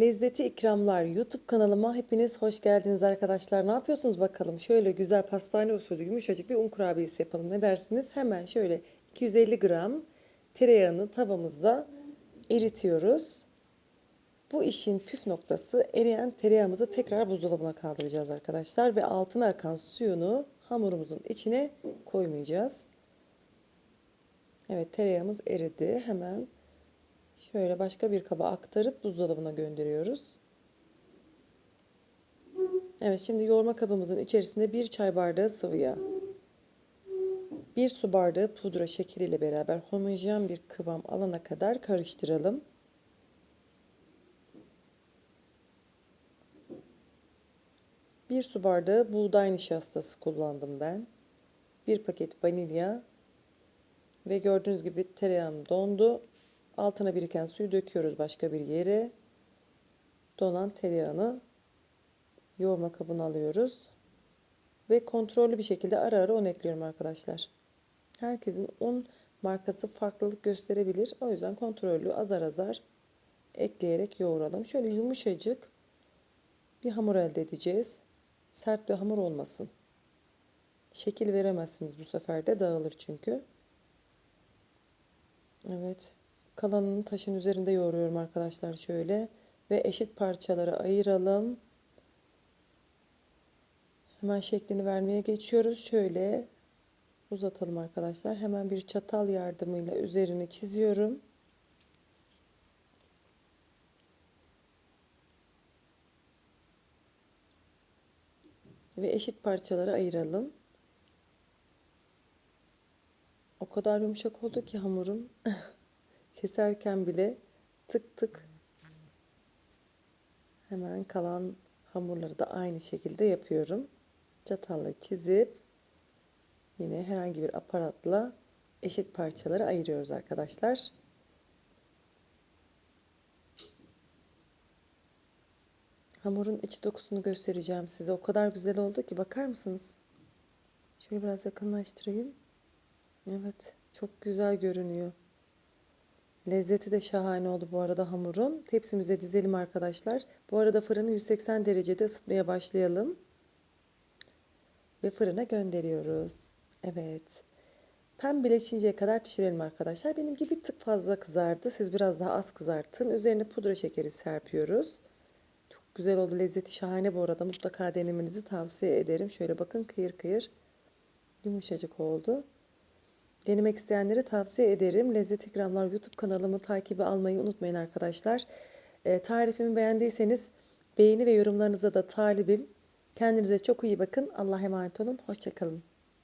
Lezzeti ikramlar YouTube kanalıma hepiniz hoş geldiniz arkadaşlar. Ne yapıyorsunuz bakalım? Şöyle güzel pastane usulü yumuşacık bir un kurabiyesi yapalım. Ne dersiniz? Hemen şöyle 250 gram tereyağını tavamızda eritiyoruz. Bu işin püf noktası eriyen tereyağımızı tekrar buzdolabına kaldıracağız arkadaşlar. Ve altına akan suyunu hamurumuzun içine koymayacağız. Evet tereyağımız eridi. Hemen Şöyle başka bir kaba aktarıp buzdolabına gönderiyoruz. Evet şimdi yoğurma kabımızın içerisinde bir çay bardağı sıvı yağ. Bir su bardağı pudra şekeriyle beraber homojen bir kıvam alana kadar karıştıralım. Bir su bardağı buğday nişastası kullandım ben. Bir paket vanilya ve gördüğünüz gibi tereyağım dondu. Altına biriken suyu döküyoruz başka bir yere. Donan tereyağını yoğurma kabına alıyoruz. Ve kontrollü bir şekilde ara ara un ekliyorum arkadaşlar. Herkesin un markası farklılık gösterebilir. O yüzden kontrollü azar azar ekleyerek yoğuralım. Şöyle yumuşacık bir hamur elde edeceğiz. Sert bir hamur olmasın. Şekil veremezsiniz bu sefer de dağılır çünkü. Evet. Kalanını taşın üzerinde yoğuruyorum arkadaşlar şöyle. Ve eşit parçalara ayıralım. Hemen şeklini vermeye geçiyoruz. Şöyle uzatalım arkadaşlar. Hemen bir çatal yardımıyla üzerini çiziyorum. Ve eşit parçalara ayıralım. O kadar yumuşak oldu ki hamurum. Keserken bile tık tık hemen kalan hamurları da aynı şekilde yapıyorum. Çatalla çizip yine herhangi bir aparatla eşit parçalara ayırıyoruz arkadaşlar. Hamurun içi dokusunu göstereceğim size. O kadar güzel oldu ki bakar mısınız? Şöyle biraz yakınlaştırayım. Evet, çok güzel görünüyor. Lezzeti de şahane oldu bu arada hamurun. Tepsimize dizelim arkadaşlar. Bu arada fırını 180 derecede ısıtmaya başlayalım. Ve fırına gönderiyoruz. Evet. Pembeleşinceye kadar pişirelim arkadaşlar. Benimki bir tık fazla kızardı. Siz biraz daha az kızartın. Üzerine pudra şekeri serpiyoruz. Çok güzel oldu. Lezzeti şahane bu arada. Mutlaka denemenizi tavsiye ederim. Şöyle bakın kıyır kıyır. Yumuşacık oldu. Denemek isteyenlere tavsiye ederim. Lezzet İkramlar YouTube kanalımı takibi almayı unutmayın arkadaşlar. E, tarifimi beğendiyseniz beğeni ve yorumlarınıza da talibim. Kendinize çok iyi bakın. Allah'a emanet olun. Hoşçakalın.